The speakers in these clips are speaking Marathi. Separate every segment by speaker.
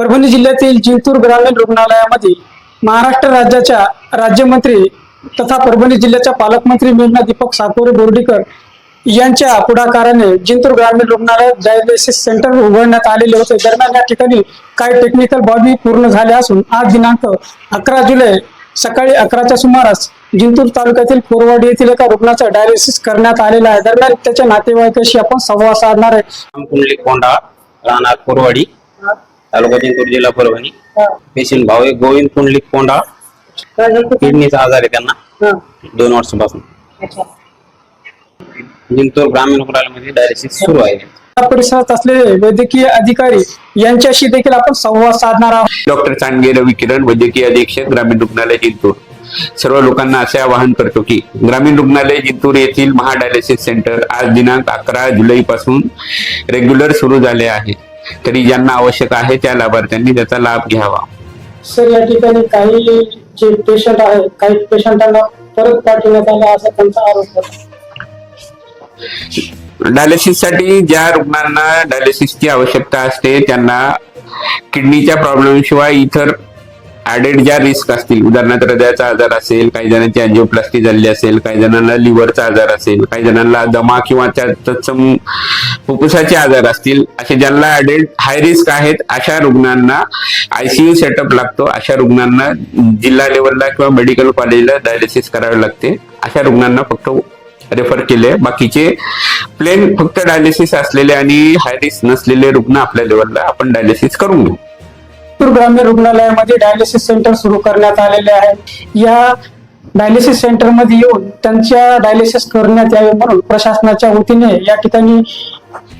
Speaker 1: परभणी जिल्ह्यातील जिंतूर ग्रामीण रुग्णालयामध्ये महाराष्ट्र राज्याच्या राज्यमंत्री तथा परभणी जिल्ह्याच्या पालकमंत्री मेघना दीपक साकोरे बोर्डीकर यांच्या पुढाकाराने जिंतूर ग्रामीण रुग्णालयात डायलिसिस सेंटर उघडण्यात आलेले होते. दरम्यान या ठिकाणी काही टेक्निकल बाबी पूर्ण झाल्या असून आज दिनांक अकरा जुलै सकाळी अकराच्या सुमारास जिंतूर तालुक्यातील कोरवाडी येथील एका रुग्णाचा डायलिसिस करण्यात आलेला आहे. दरम्यान त्याच्या नातेवाईकाशी आपण संवाद साधणार आहे.
Speaker 2: कुंडली कोंडा राहणार कोरवाडी तालुका जिंतूर जिल्हा परभणी पेशंट भाऊ आहे गोविंद कुंडलिक कोंडा किडनीचा आजार आहे त्यांना. दोन वर्षापासून. जिंतूर ग्रामीण रुग्णालयामध्ये डायलिसिस सुरू आहे.
Speaker 1: परिसरात असलेले वैद्यकीय अधिकारी यांच्याशी देखील आपण संवाद साधणार आहोत.
Speaker 3: डॉक्टर चांडगे रवी किरण वैद्यकीय अधीक्षक ग्रामीण रुग्णालय जिंतूर. सर्व लोकांना असे आवाहन करतो की ग्रामीण रुग्णालय जिंतूर येथील महाडायलिसिस सेंटर आज दिनांक अकरा जुलै पासून रेग्युलर सुरू झाले आहे. तरी ज्यांना आवश्यक आहे त्या लाभार्थ्यांनी त्याचा लाभ घ्यावा.
Speaker 1: सर या ठिकाणी काही जे पेशंट आहेत काही पेशंटांना परत पाठवण्यात आलं असा त्यांचा आरोप होता.
Speaker 3: डायलिसिससाठी ज्या रुग्णांना डायलिसिसची आवश्यकता असते त्यांना किडनीच्या प्रॉब्लेम शिवाय इतर ऍडेड ज्या रिस्क असतील उदाहरणार्थ हृदयाचा आजार असेल काही जणांची अँजिओप्लास्टी झालेली असेल काही जणांना लिव्हरचा आजार असेल काही जणांना दमा किंवा त्या तत्सम फुफ्फुसाचे आजार असतील असे ज्यांना ऍडेड हाय रिस्क आहेत अशा रुग्णांना आयसीयू सेटअप लागतो. अशा रुग्णांना जिल्हा लेवलला किंवा मेडिकल कॉलेजला डायलिसिस करावे लागते. अशा रुग्णांना फक्त रेफर केले. बाकीचे प्लेन फक्त डायलिसिस असलेले आणि हाय रिस्क नसलेले रुग्ण आपल्या लेवलला आपण डायलिसिस करून घेऊ.
Speaker 1: ग्रामीण रुग्णालयामध्ये डायलिसिस सेंटर सुरू करण्यात आलेले आहे. या डायलिसिस सेंटरमध्ये येऊन त्यांच्या डायलिसिस करण्यात यावे म्हणून प्रशासनाच्या वतीने या ठिकाणी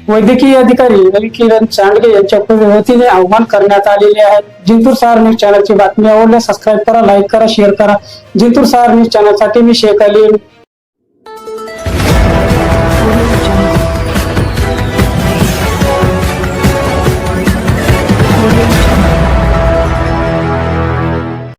Speaker 1: वैद्यकीय अधिकारी रवी किरण चांडगे यांच्या वतीने आव्हान करण्यात आलेले आहे. जिंतूर सहार न्यूज चॅनलची बातमी आवडल्यास सबस्क्राईब करा लाईक करा शेअर करा. जिंतूर सहार न्यूज चॅनलसाठी मी शेख अली